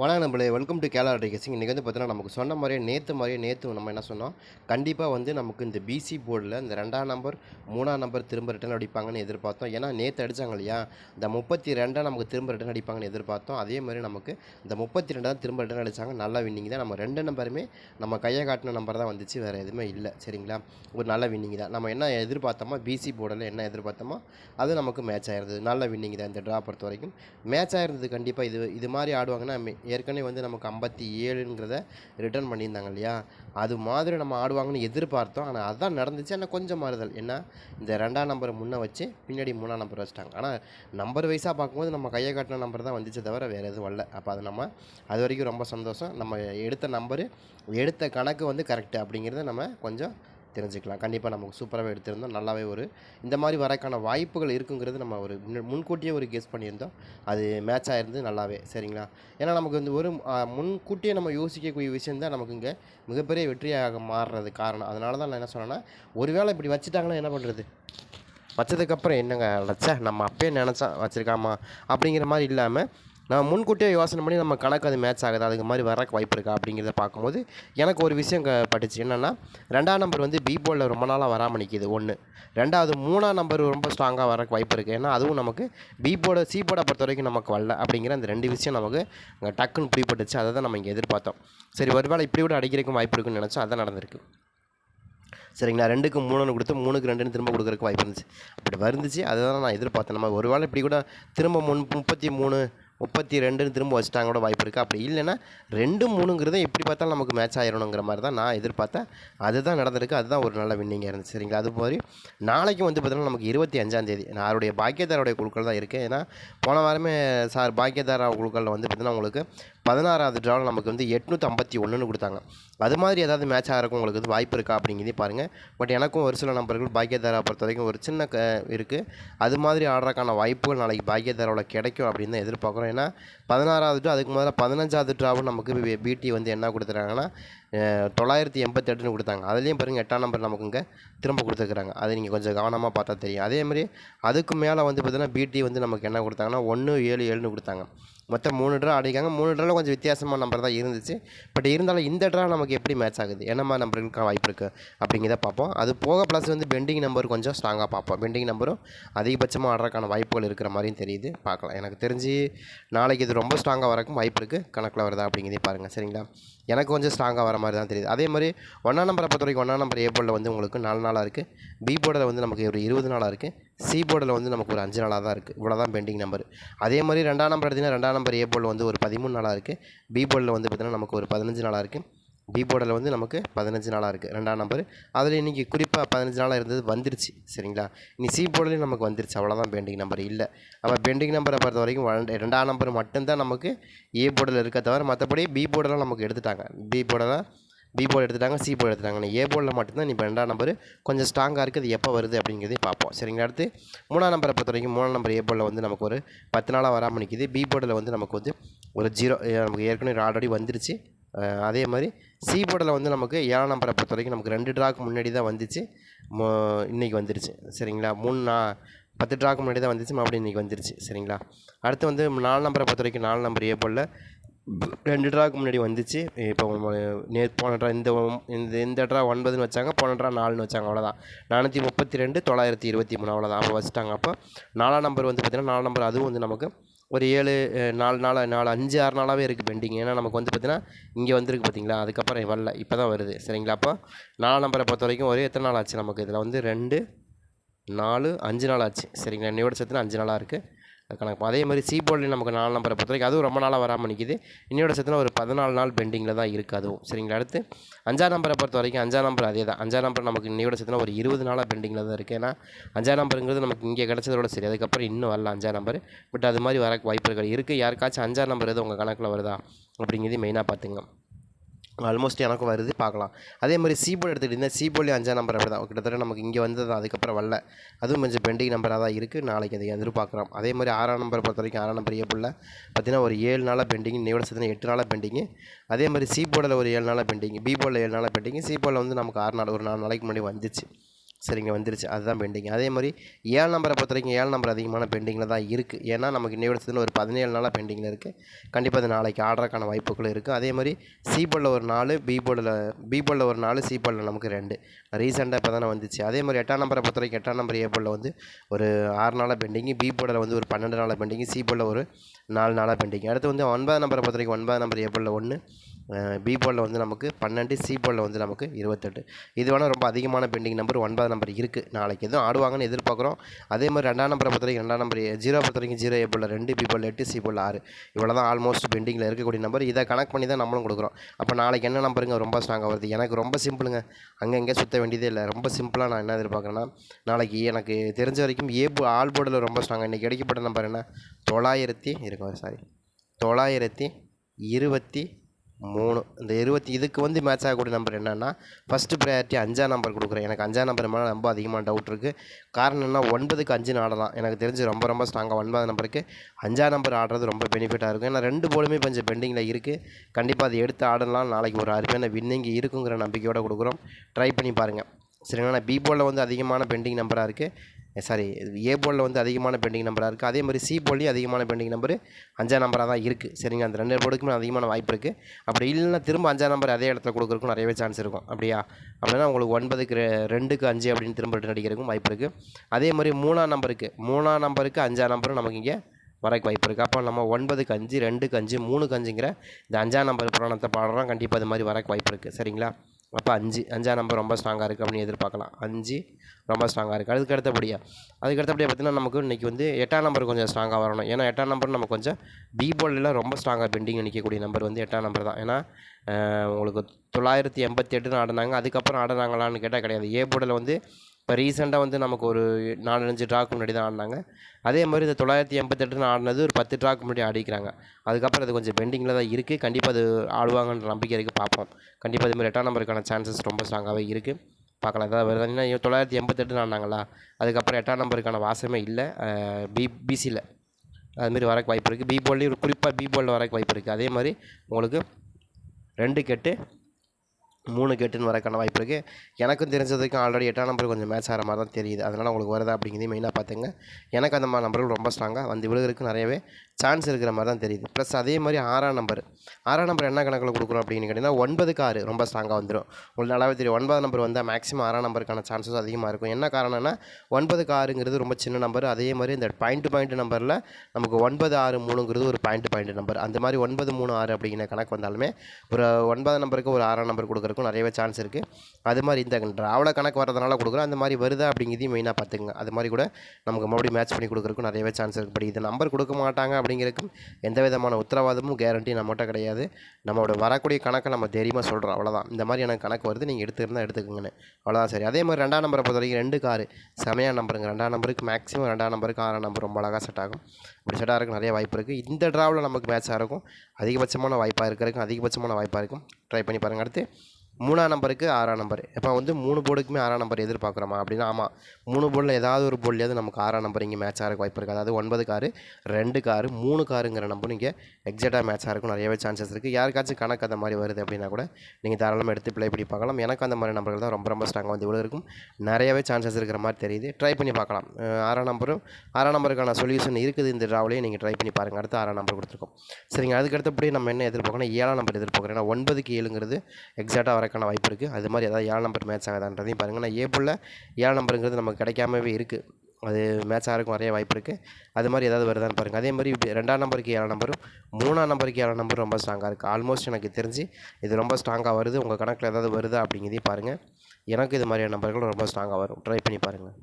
வணக்கம் நம்மளே welcome to கேலா டேகேசிங் இன்றைக்கி வந்து பார்த்தீங்கன்னா நமக்கு சொன்ன மாதிரியே நேற்று மாதிரியே நேற்று நம்ம என்ன சொன்னோம்? கண்டிப்பாக வந்து நமக்கு இந்த பிசி போர்டில் இந்த ரெண்டாம் நம்பர் மூணாம் நம்பர் திரும்ப ரிட்டன் அடிப்பாங்கன்னு எதிர்பார்த்தோம். ஏன்னா நேற்று அடித்தாங்க இல்லையா? இந்த முப்பத்தி ரெண்டாக நமக்கு திரும்ப ரிட்டன் அடிப்பாங்கன்னு எதிர்பார்த்தோம். அதே மாதிரி நமக்கு இந்த முப்பத்தி ரெண்டாவது திரும்ப ரிட்டன் அடித்தாங்க நல்ல வின்னிங் தான். நம்ம ரெண்டு நம்பருமே நம்ம கையை காட்டின நம்பர் தான் வந்துச்சு. வேறு எதுவுமே இல்லை. சரிங்களா? ஒரு நல்ல வின்னிங் தான். நம்ம என்ன எதிர்பார்த்தோமோ பிசி போர்டில் என்ன எதிர்பார்த்தோமோ அது நமக்கு மேட்ச் ஆயிருந்தது. நல்ல வின்னிங் தான். இந்த ட்ரா பொறுத்த வரைக்கும் மேட்ச் ஆயிருந்தது கண்டிப்பாக இது இது மாதிரி ஆடுவாங்கன்னா ஏற்கனவே வந்து நமக்கு ஐம்பத்தி ஏழுங்கிறத ரிட்டர்ன் பண்ணியிருந்தாங்க இல்லையா? அது மாதிரி நம்ம ஆடுவாங்கன்னு எதிர்பார்த்தோம். ஆனால் அதான் நடந்துச்சு. ஆனால் கொஞ்சம் மாறுதல். என்ன இந்த ரெண்டாம் நம்பரை முன்னே வச்சு பின்னாடி மூணாம் நம்பர் வச்சிட்டாங்க. ஆனால் நம்பர் வைஸாக பார்க்கும்போது நம்ம கையை காட்டின நம்பர் தான் வந்துச்சே தவிர வேறு எதுவும் வரல அப்போ அது நம்ம அது வரைக்கும் ரொம்ப சந்தோஷம். நம்ம எடுத்த நம்பரு எடுத்த கணக்கு வந்து கரெக்டு அப்படிங்கிறத நம்ம கொஞ்சம் தெரிஞ்சுக்கலாம். கண்டிப்பாக நமக்கு சூப்பராகவே எடுத்திருந்தோம். நல்லாவே ஒரு இந்த மாதிரி வரக்கான வாய்ப்புகள் இருக்குங்கிறது நம்ம ஒரு முன்ன- முன்கூட்டியே ஒரு கெஸ் பண்ணியிருந்தோம். அது மேட்ச் ஆகிருந்து நல்லாவே சரிங்களா? ஏன்னா நமக்கு வந்து ஒரு முன்கூட்டியே நம்ம யோசிக்கக்கூடிய விஷயம் தான் நமக்கு இங்கே மிகப்பெரிய வெற்றியாக மாறுறது காரணம். அதனால தான் நான் என்ன சொன்னேன்னா ஒருவேளை இப்படி வச்சுட்டாங்கன்னா என்ன பண்ணுறது வச்சதுக்கப்புறம் என்னங்க லட்ச நம்ம அப்பயே நினச்சா வச்சுருக்காமா? அப்படிங்கிற மாதிரி இல்லாமல் நான் முன்கூட்டியே யோசனை பண்ணி நம்ம கணக்கு அது மேட்ச் ஆகுது? அதுக்கு மாதிரி வர வாய்ப்பு இருக்கா? அப்படிங்கிறத பார்க்கும்போது எனக்கு ஒரு விஷயம் க பட்டுச்சு. என்னென்னா ரெண்டாம் நம்பர் வந்து பி போலில் ரொம்ப நாளாக வராமல் நிற்கிது ஒன்று ரெண்டாவது மூணாம் நம்பர் ரொம்ப ஸ்ட்ராங்காக வர வாய்ப்பு இருக்குது ஏன்னா அதுவும் நமக்கு பி போர்டை சி போர்டை பொறுத்த வரைக்கும் நமக்கு வரல. அப்படிங்கிற அந்த ரெண்டு விஷயம் நமக்கு டக்குன்னு பிடிப்பட்டுச்சு அதை தான் நம்ம இங்கே எதிர்பார்த்தோம். சரி ஒருவேளை இப்படி கூட அடிக்கிறதுக்கும் வாய்ப்பு இருக்குன்னு நினச்சோம். அதான் நடந்திருக்கு. சரிங்களா? ரெண்டுக்கு மூணுன்னு கொடுத்து மூணுக்கு ரெண்டுன்னு திரும்ப கொடுக்குறக்கு வாய்ப்பு இருந்துச்சு. அப்படி வந்துச்சு அதை தான் நான் எதிர்பார்த்தேன். நம்ம ஒரு வேளை இப்படி கூட திரும்ப முன் முப்பத்தி மூணு முப்பத்தி ரெண்டுன்னு திரும்ப வச்சுட்டாங்க கூட வாய்ப்பு இருக்குது அப்படி இல்லைன்னா ரெண்டு மூணுங்கிறத எப்படி பார்த்தாலும் நமக்கு மேட்ச் ஆயிடணுங்கிற மாதிரி தான் நான் எதிர்பார்த்தேன். அதுதான் நடந்திருக்கு. அதுதான் ஒரு நல்ல வின்னிங்காக இருந்துச்சு. சரிங்களா? அது மாதிரி நாளைக்கு வந்து பார்த்தீங்கன்னா நமக்கு இருபத்தி அஞ்சாந்தேதி நான் அவருடைய பாக்கியதாரோடைய குழுக்கள் தான் இருக்குது ஏன்னா போன வாரமே சார் பாக்கியதாரா குழுக்களில் வந்து பார்த்தீங்கன்னா உங்களுக்கு பதினாறாவது ட்ராவில் நமக்கு வந்து எட்நூற்றி ஐம்பத்தி ஒன்றுன்னு கொடுத்தாங்க. அது மாதிரி ஏதாவது மேட்ச் ஆகிறக்கும் உங்களுக்கு வந்து வாய்ப்பு இருக்கா அப்படிங்கிறதே பாருங்கள் பட் எனக்கும் ஒரு சில நம்பர்கள் பாக்கியதாரா பொறுத்த வரைக்கும் ஒரு சின்ன க இருக்குது அது மாதிரி ஆடுறதுக்கான வாய்ப்புகள் நாளைக்கு பாக்கியதாராவில் கிடைக்கும் அப்படின்னு தான் எதிர்பார்க்குறோம். ஏன்னா பதினாறாவது ட்ரா அதுக்கு முதல்ல பதினஞ்சாவது ட்ராவும் நமக்கு பிடி வந்து என்ன கொடுத்துருக்காங்கன்னா தொள்ளாயிரத்தி எண்பத்தெட்டுன்னு கொடுத்தாங்க. அதுலேயும் பாருங்கள் எட்டாம் நம்பர் நமக்கு இங்கே திரும்ப கொடுத்துருக்குறாங்க. அதை நீங்கள் கொஞ்சம் கவனமாக பார்த்தா தெரியும். அதேமாதிரி அதுக்கு மேலே வந்து பார்த்திங்கன்னா பிடி வந்து நமக்கு என்ன கொடுத்தாங்கன்னா ஒன்று ஏழு ஏழுன்னு கொடுத்தாங்க. மொத்தம் மூணு ட்ரா அடிக்காங்க மூணு ட்ராவில் கொஞ்சம் வித்தியாசமான நம்பர் தான் இருந்துச்சு. பட் இருந்தாலும் இந்த ட்ரா நமக்கு எப்படி மேட்ச் ஆகுது? என்ன மாதிரி நம்பருக்கு வாய்ப்பு இருக்குது அப்படிங்கிறத பார்ப்போம். அது போக ப்ளஸ் வந்து பெண்டிங் நம்பர் கொஞ்சம் ஸ்ட்ராங்காக பார்ப்போம். பெண்டிங் நம்பரும் அதிகபட்சமாக ஆடுறதுக்கான வாய்ப்புகள் இருக்கிற மாதிரியும் தெரியுது. பார்க்கலாம். எனக்கு தெரிஞ்சு நாளைக்கு இது ரொம்ப ஸ்ட்ராங்காக வரக்கும் வாய்ப்பு இருக்குது கணக்கில் வருதா அப்படிங்கிறதே பாருங்கள் சரிங்களா? எனக்கு கொஞ்சம் ஸ்ட்ராங்காக வர மாதிரி தான் தெரியுது. அதே மாதிரி ஒன்றாம் நம்பரை பொறுத்த வரைக்கும் ஒன்றாம் நம்பர் ஏ போர்டில் வந்து உங்களுக்கு நாலு நாளாக இருக்குது பி போர்டில் வந்து நமக்கு ஒரு இருபது நாளாக இருக்குது சி போர்டில் வந்து நமக்கு ஒரு அஞ்சு நாளாக தான் இருக்குது இவ்வளோ தான் பெண்டிங் நம்பர் அதே மாதிரி ரெண்டாம் நம்பர் எடுத்திங்கன்னா ரெண்டாம் நம்பர் ஏ போர்டில் வந்து ஒரு பதிமூணு நாளாக இருக்குது பி போர்டில் வந்து பார்த்திங்கன்னா நமக்கு ஒரு பதினஞ்சு நாளாக இருக்குது பி போர்டில் வந்து நமக்கு பதினஞ்சு நாளாக இருக்குது ரெண்டாம் நம்பர் அதில் இன்றைக்கி குறிப்பாக பதினஞ்சு நாளாக இருந்தது வந்துருச்சு. சரிங்களா? இனி சி போர்டிலையும் நமக்கு வந்துருச்சு. அவ்வளோதான் பெண்டிங் நம்பர் இல்லை. அப்போ பெண்டிங் நம்பரை பொறுத்த வரைக்கும் ரெண்டாம் நம்பர் மட்டும்தான் நமக்கு ஏ போர்டில் இருக்க தவிர மற்றபடி பி போர்டெல்லாம் நமக்கு எடுத்துட்டாங்க. பி போர்டெல்லாம் பி போல் எடுத்துட்டாங்க சி போல் எடுத்துட்டாங்க. ஏ போலில் மட்டும்தான் இப்போ ரெண்டாம் நம்பர் கொஞ்சம் ஸ்ட்ராங்காக இருக்குது எப்போ வருது அப்படிங்கிறதையும் பார்ப்போம். சரிங்களா? அடுத்து மூணாம் நம்பரை பொறுத்த வரைக்கும் மூணாம் நம்பர் ஏ போலில் வந்து நமக்கு ஒரு பத்து நாளாக வராமல் நிற்கிது பி போர்டில் வந்து நமக்கு வந்து ஒரு ஜீரோ நமக்கு ஏற்கனவே ஆல்ரெடி வந்துருச்சு. அதே மாதிரி சி போர்டில் வந்து நமக்கு ஏழாம் நம்பரை பொறுத்த வரைக்கும் நமக்கு ரெண்டு ட்ராக்கு முன்னாடி தான் வந்துச்சு. இன்றைக்கி இன்னைக்கு வந்துருச்சு. சரிங்களா? மூணு நா பத்து ட்ராக்கு முன்னாடி தான் வந்துச்சு. மறுபடியும் இன்றைக்கி வந்துருச்சு. சரிங்களா? அடுத்து வந்து நாலு நம்பரை பொறுத்த வரைக்கும் நாலு நம்பர் ஏ போலில் ரெண்டு ட்ராவுக்கு முன்னாடி வந்துச்சு. இப்போ நே போன ட்ரா இந்த இந்த இந்த ட்ரா ஒன்பதுன்னு வச்சாங்க போன ட்ரா நாலுன்னு வச்சாங்க அவ்வளோதான் நானூற்றி முப்பத்தி ரெண்டு தொள்ளாயிரத்தி இருபத்தி மூணு அவ்வளோதான் அப்போ வச்சுட்டாங்க. அப்போ நாலாம் நம்பர் வந்து பார்த்திங்கன்னா நாலு நம்பர் அதுவும் வந்து நமக்கு ஒரு ஏழு நாலு நாள் நாலு அஞ்சு ஆறு நாளாகவே இருக்குது பெண்டிங் ஏன்னா நமக்கு வந்து பார்த்திங்கன்னா இங்கே வந்திருக்கு பார்த்தீங்களா அதுக்கப்புறம் வரல. இப்போ தான் வருது. சரிங்களா? அப்போ நாலாம் நம்பரை பொறுத்த வரைக்கும் ஒரே எத்தனை நாள் ஆச்சு நமக்கு? இதில் வந்து ரெண்டு நாலு அஞ்சு நாள் ஆச்சு. சரிங்களா? இன்னையோட சேர்த்து அஞ்சு நாளாக இருக்குது கணக்கு. அதே மாதிரி சி போர்டில் நமக்கு நாலு நம்பரை பொறுத்த வரைக்கும் அதுவும் ரொம்ப நாளாக வராமல் நிற்கிது இன்னையோட சேர்த்துனா ஒரு பதினாலு நாள் பெண்டிங்கில் தான் இருக்குது அதுவும். சரிங்களா? அடுத்து அஞ்சாம் நம்பரை பொறுத்த வரைக்கும் அஞ்சாம் நம்பர் அதே தான். அஞ்சாம் நம்பர் நமக்கு இன்னையோட சேர்த்துனா ஒரு இருபது நாளாக பெண்டிங்கில் தான் இருக்குது ஏன்னா அஞ்சாம் நம்பருங்கிறது நமக்கு இங்கே கிடச்சதோட சரி. அதுக்கப்புறம் இன்னும் வரல அஞ்சாம் நம்பர். பட் அது மாதிரி வர வாய்ப்புகள் இருக்குது யாருக்காச்சும் அஞ்சாம் நம்பர் எதுவும் உங்கள் கணக்கில் வருதா? அப்படிங்கிறது மெயினாக பார்த்துங்க ஆல்மோஸ்ட் எனக்கும் வருது பார்க்கலாம். அதே மாதிரி சீபோல் எடுத்துக்கிட்டிங்கன்னா சீபோர்ட்லேயும் அஞ்சாம் நம்பர் அப்படி தான் கிட்டத்தட்ட நமக்கு இங்கே வந்தது அதுக்கப்புறம் வரல. அதுவும் கொஞ்சம் பெண்டிங் நம்பராக தான் இருக்குது நாளைக்கு அதை எதிர்பார்க்குறோம் அதே மாதிரி ஆறாம் நம்பரை பொறுத்த வரைக்கும் ஆறாம் நம்பர் ஏபிளில் பார்த்தீங்கன்னா ஒரு ஏழு நாளாக பெண்டிங் இன்னையோட சேர்த்து எட்டு நாளாக பெண்டிங்கு அதே மாதிரி சி போர்டில் ஒரு ஏழு நாளாக பெண்டிங் பி போர்டில் ஏழு நாளாக பெண்டிங் சி போர்டில் வந்து நமக்கு ஆறு நாள் ஒரு நாலு நாளைக்கு முன்னாடி வந்துச்சு. சரிங்க வந்துருச்சு. அதுதான் பெண்டிங் அதே மாதிரி ஏழு நம்பரை பொறுத்த வரைக்கும் ஏழு நம்பர் அதிகமான பெண்டிங்கில் தான் இருக்குது ஏன்னா நமக்கு இன்னையோட ஒரு பதினேழு நாளாக பெண்டிங்கில் இருக்குது கண்டிப்பாக அது நாளைக்கு ஆர்டருக்கான வாய்ப்புகள் இருக்குது அதே மாதிரி சி போர்டில் ஒரு நாலு பி போர்டில் பி போர்டில் ஒரு நாலு சி போர்டில் நமக்கு ரெண்டு. ரீசெண்டாக இப்போ தானே வந்துச்சு. அதே மாதிரி எட்டாம் நம்பரை பொறுத்த வரைக்கும் எட்டாம் நம்பர் ஏ போர்டில் வந்து ஒரு ஆறு நாளாக பெண்டிங்கு பி போர்டில் வந்து ஒரு பன்னெண்டு நாளாக பெண்டிங்கு சி போர்டில் ஒரு நாலு நாளாக பெண்டிங் அடுத்து வந்து ஒன்பதாம் நம்பரை பொறுத்த வரைக்கும் ஒன்பதாம் நம்பர் ஏ போர்டில் ஒன்று பி போர்டில் வந்து நமக்கு பன்னெண்டு சி போர்டில் வந்து நமக்கு இருபத்தெட்டு. இது வேணால் ரொம்ப அதிகமான பெண்டிங் நம்பர் ஒன்பதாம் நம்பர் இருக்குது நாளைக்கு எதுவும் ஆடுவாங்கன்னு எதிர்பார்க்குறோம். அதே மாதிரி ரெண்டாம் நம்பரை பொறுத்த வரைக்கும் ரெண்டாம் நம்பர் ஜீரோ பொறுத்த வரைக்கும் ஜீரோ ஏ ரெண்டு பி எட்டு சி ஆறு. இவ்வளோ தான் ஆல்மோஸ்ட் பெண்டிங்கில் இருக்கக்கூடிய நம்பர். இதை கனெக்ட் பண்ணி தான் நம்மளும் கொடுக்குறோம். அப்போ நாளைக்கு என்ன நம்பருங்க ரொம்ப ஸ்ட்ராங்காக வருது? எனக்கு ரொம்ப சிம்பிளுங்க அங்கே இங்கே சுற்ற வேண்டியதே இல்லை. ரொம்ப சிம்பிளாக நான் என்ன எதிர்பார்க்குறேன்னா நாளைக்கு எனக்கு தெரிஞ்ச வரைக்கும் ஏ ஆல் போர்டில் ரொம்ப ஸ்ட்ராங்காக இன்றைக்கி கிடைக்கப்பட்ட நம்பர் என்ன? தொள்ளாயிரத்தி இருக்கும் சாரி தொள்ளாயிரத்தி இருபத்தி மூணு. இந்த இருபத்தி இதுக்கு வந்து மேட்ச் ஆகக்கூடிய நம்பர் என்னென்னா ஃபஸ்ட்டு ப்ரையாரிட்டி அஞ்சாம் நம்பர் கொடுக்குறேன். எனக்கு அஞ்சாம் நம்பர் மேலே ரொம்ப அதிகமாக டவுட் இருக்குது காரணம் என்ன ஒன்பதுக்கு அஞ்சுன்னு ஆடலாம். எனக்கு தெரிஞ்சு ரொம்ப ரொம்ப ஸ்ட்ராங்காக ஒன்பது நம்பருக்கு அஞ்சாம் நம்பர் ஆடுறது ரொம்ப பெனிஃபிட்டாக இருக்கும். ஏன்னா ரெண்டு போலுமே கொஞ்சம் பெண்டிங்கில் இருக்குது கண்டிப்பாக அதை எடுத்து ஆடலாம். நாளைக்கு ஒரு அருமையான வின்னிங் இருக்குங்கிற நம்பிக்கையோடு கொடுக்குறோம். ட்ரை பண்ணி பாருங்கள் சரிங்களா? பி போலில் வந்து அதிகமான பெண்டிங் நம்பராக இருக்குது சாரி ஏ போலில் வந்து அதிகமான பெண்டிங் நம்பராக இருக்குது அதே மாதிரி சி போல்லையும் அதிகமான பெண்டிங் நம்பர் அஞ்சாம் நம்பராக தான் இருக்குது சரிங்க அந்த ரெண்டு போர்டுக்குமே அதிகமான வாய்ப்பு இருக்குது அப்படி இல்லைன்னா திரும்ப அஞ்சாம் நம்பர் அதே இடத்துல கொடுக்குறக்கும் நிறையவே சான்ஸ் இருக்கும். அப்படியா? அப்படின்னா உங்களுக்கு ஒன்பதுக்கு ரெண்டுக்கு அஞ்சு அப்படின்னு திரும்ப ரிட்டர்ன் அடிக்கிறதுக்கும் வாய்ப்பு இருக்குது அதே மாதிரி மூணாம் நம்பருக்கு மூணாம் நம்பருக்கு அஞ்சாம் நம்பரும் நமக்கு இங்கே வரக்கு வாய்ப்பு இருக்குது அப்போ நம்ம ஒன்பதுக்கு அஞ்சு ரெண்டுக்கு அஞ்சு மூணுக்கு அஞ்சுங்கிற இந்த அஞ்சாம் நம்பர் புராணத்தை பாடுறோம். கண்டிப்பாக அது மாதிரி வரக்கு வாய்ப்பு இருக்குது சரிங்களா? அப்போ அஞ்சு அஞ்சாம் நம்பர் ரொம்ப ஸ்ட்ராங்காக இருக்குது அப்படின்னு எதிர்பார்க்கலாம். அஞ்சு ரொம்ப ஸ்ட்ராங்காக இருக்குது அதுக்கு அடுத்தபடியாக அதுக்கு அடுத்தபடியாக பார்த்தீங்கன்னா நமக்கு இன்றைக்கி வந்து எட்டாம் நம்பர் கொஞ்சம் ஸ்ட்ராங்காக வரணும். ஏன்னா எட்டாம் நம்பர் நம்ம கொஞ்சம் பி போர்டில் ரொம்ப ஸ்ட்ராங்காக பெண்டிங் நிற்கக்கூடிய நம்பர் வந்து எட்டாம் நம்பர் தான். ஏன்னா உங்களுக்கு தொள்ளாயிரத்தி எண்பத்தி எட்டுன்னு ஆடினாங்க அதுக்கப்புறம் ஆடினாங்களான்னு கேட்டால் கிடையாது. ஏ போர்டில் வந்து இப்போ ரீசெண்டாக வந்து நமக்கு ஒரு நாலஞ்சு ட்ராக்கு முன்னாடி தான் ஆடினாங்க. அதே மாதிரி இந்த தொள்ளாயிரத்தி எண்பத்தெட்டுன்னு ஆடினது ஒரு பத்து ட்ராக்கு முன்னாடி ஆடிக்கிறாங்க. அதுக்கப்புறம் அது கொஞ்சம் பெண்டிங்கில் தான் இருக்குது கண்டிப்பாக அது ஆடுவாங்கன்ற நம்பிக்கை இருக்குது பார்ப்போம் கண்டிப்பாக இது மாதிரி எட்டாம் நம்பருக்கான சான்சஸ் ரொம்ப ஸ்ட்ராங்காகவே இருக்குது பார்க்கலாம். ஏதாவது வருது ஏன்னா தொள்ளாயிரத்தி எண்பத்தெட்டுன்னு ஆடினாங்களா? அதுக்கப்புறம் எட்டாம் நம்பருக்கான வாசமே இல்லை. பி பிசியில் அதுமாரி வரக்கு வாய்ப்பு இருக்குது பி போல்லையும் குறிப்பாக பி போலில் வரக்கு வாய்ப்பு இருக்குது அதே மாதிரி உங்களுக்கு ரெண்டு கெட்டு மூணு கேட்டுன்னு வரக்கான வாய்ப்பு இருக்குது எனக்கும் தெரிஞ்சதுக்கும் ஆல்ரெடி எட்டாம் நம்பர் கொஞ்சம் மேட்ச் ஆகிற மாதிரி தான் தெரியுது. அதனால் உங்களுக்கு வருதா அப்படிங்கிறதையும் மெயினாக பார்த்துங்க எனக்கு அந்த மாதிரி நம்பர்கள் ரொம்ப ஸ்ட்ராங்காக வந்து விழுகிறதுக்கு நிறையவே சான்ஸ் இருக்கிற மாதிரி தான் தெரியுது. ப்ளஸ் அதே மாதிரி ஆறாம் நம்பர் ஆறாம் நம்பர் என்ன கணக்கில் கொடுக்குறோம் அப்படின்னு கேட்டிங்கன்னா ஒன்பதுக்கு ஆறு ரொம்ப ஸ்ட்ராங்காக வந்துடும் உங்களுக்கு நல்லாவே தெரியும். ஒன்பதாம் நம்பர் வந்தால் மேக்ஸிமம் ஆறாம் நம்பருக்கான சான்சஸ் அதிகமாக இருக்கும். என்ன காரணம்னா ஒன்பதுக்கு ஆறுங்கிறது ரொம்ப சின்ன நம்பர் அதே மாதிரி இந்த பாயிண்ட் பாயிண்ட் நம்பரில் நமக்கு ஒன்பது ஆறு மூணுங்கிறது ஒரு பாயிண்ட் பாயிண்ட் நம்பர் அந்த மாதிரி ஒன்பது மூணு ஆறு அப்படிங்கிற கணக்கு வந்தாலுமே ஒரு ஒன்பதாம் நம்பருக்கு ஒரு ஆறாம் நம்பர் கொடுக்குறக்கும் நிறையவே சான்ஸ் இருக்குது அது மாதிரி இந்த டிராவல கணக்கு வரதுனால கொடுக்குறோம். அந்த மாதிரி வருதா அப்படிங்கிறதையும் மெயினாக பார்த்துங்க அது மாதிரி கூட நமக்கு மறுபடியும் மேட்ச் பண்ணி கொடுக்குறக்கும் நிறையவே சான்ஸ் இருக்குது பட் இது நம்பர் கொடுக்க மாட்டாங்க அப்படிங்கிறதுக்கும் எந்த விதமான உத்தரவாதமும் கேரண்டி நம்மகிட்ட கிடையாது. நம்மளோட வரக்கூடிய கணக்கை நம்ம தைரியமாக சொல்கிறோம் அவ்வளோதான் இந்த மாதிரி எனக்கு கணக்கு வருது. நீங்கள் எடுத்துருந்தா எடுத்துக்கோங்கன்னு. அவ்வளோதான் சரி. அதே மாதிரி ரெண்டாம் நம்பரை பொறுத்த வரைக்கும் ரெண்டு காரு. செமையாக நம்பருங்க. ரெண்டாம் நம்பருக்கு மேக்ஸிமம் ரெண்டாம் நம்பருக்கு ஆறாம் நம்பர் ரொம்ப அழகாக செட் ஆகும். இப்படி செட் ஆகிறதுக்கு நிறைய வாய்ப்பு இருக்குது இந்த ட்ராவில் நமக்கு மேட்சாக இருக்கும். அதிகபட்சமான வாய்ப்பாக இருக்கிறதுக்கும் அதிகபட்சமான வாய்ப்பாக இருக்கும். ட்ரை பண்ணி பாருங்கள் அடுத்து மூணாம் நம்பருக்கு ஆறாம் நம்பர். இப்போ வந்து மூணு போர்டுக்குமே ஆறாம் நம்பர் எதிர்பார்க்குறோமா? அப்படின்னா ஆமாம் மூணு போர்டில் ஏதாவது ஒரு போர்டிலேயாவது நமக்கு ஆறாம் நம்பர் இங்கே மேட்ச் ஆகிறக்கு வாய்ப்பு இருக்குது அதாவது ஒன்பது காரு ரெண்டு காரு மூணு காருங்கிற நம்பர் இங்கே எக்ஸாக்டாக மேட்ச் இருக்கும் நிறையவே சான்சஸ் இருக்குது யாருக்காச்சும் கணக்கு அந்த மாதிரி வருது அப்படின்னா கூட நீங்கள் தாராளமாக எடுத்து ப்ளே பண்ணி பார்க்கலாம். எனக்கு அந்த மாதிரி நம்பர்கள் தான் ரொம்ப ரொம்ப ஸ்ட்ராங்காக வந்து இவ்வளோ இருக்கும். நிறையவே சான்சஸ் இருக்கிற மாதிரி தெரியுது. ட்ரை பண்ணி பார்க்கலாம். ஆறாம் நம்பரும் ஆறாம் நம்பருக்கான சொல்யூஷன் இருக்குது இந்த ட்ராவிலையும் நீங்கள் ட்ரை பண்ணி பாருங்கள் அடுத்து ஆறாம் நம்பர் கொடுத்துருக்கோம். சரிங்க அதுக்கு அடுத்தபடி நம்ம என்ன எதிர்பார்க்கணும்? ஏழாம் நம்பர் எதிர்பார்க்குறோம். ஏன்னா ஒன்பதுக்கு ஏழுங்கிறது எக்ஸாக்டாக வரக்கான வாய்ப்பு இருக்குது அது மாதிரி ஏதாவது ஏழு நம்பர் மேட்ச் ஆகுதான்றதையும் பாருங்கள் நான் ஏபிளில் ஏழு நம்பருங்கிறது நமக்கு கிடைக்காமவே இருக்குது அது மேட்ச் ஆகிறதுக்கும் நிறைய வாய்ப்பு இருக்குது அது மாதிரி ஏதாவது வருதான்னு பாருங்கள் அதே மாதிரி ரெண்டாம் நம்பருக்கு ஏழாம் நம்பரும் மூணாம் நம்பருக்கு ஏழாம் நம்பரும் ரொம்ப ஸ்ட்ராங்காக இருக்குது ஆல்மோஸ்ட் எனக்கு தெரிஞ்சு இது ரொம்ப ஸ்ட்ராங்காக வருது. உங்கள் கணக்கில் ஏதாவது வருதா அப்படிங்கிறதையும் பாருங்கள் எனக்கு இது மாதிரியான நம்பர்கள் ரொம்ப ஸ்ட்ராங்காக வரும். ட்ரை பண்ணி பாருங்கள்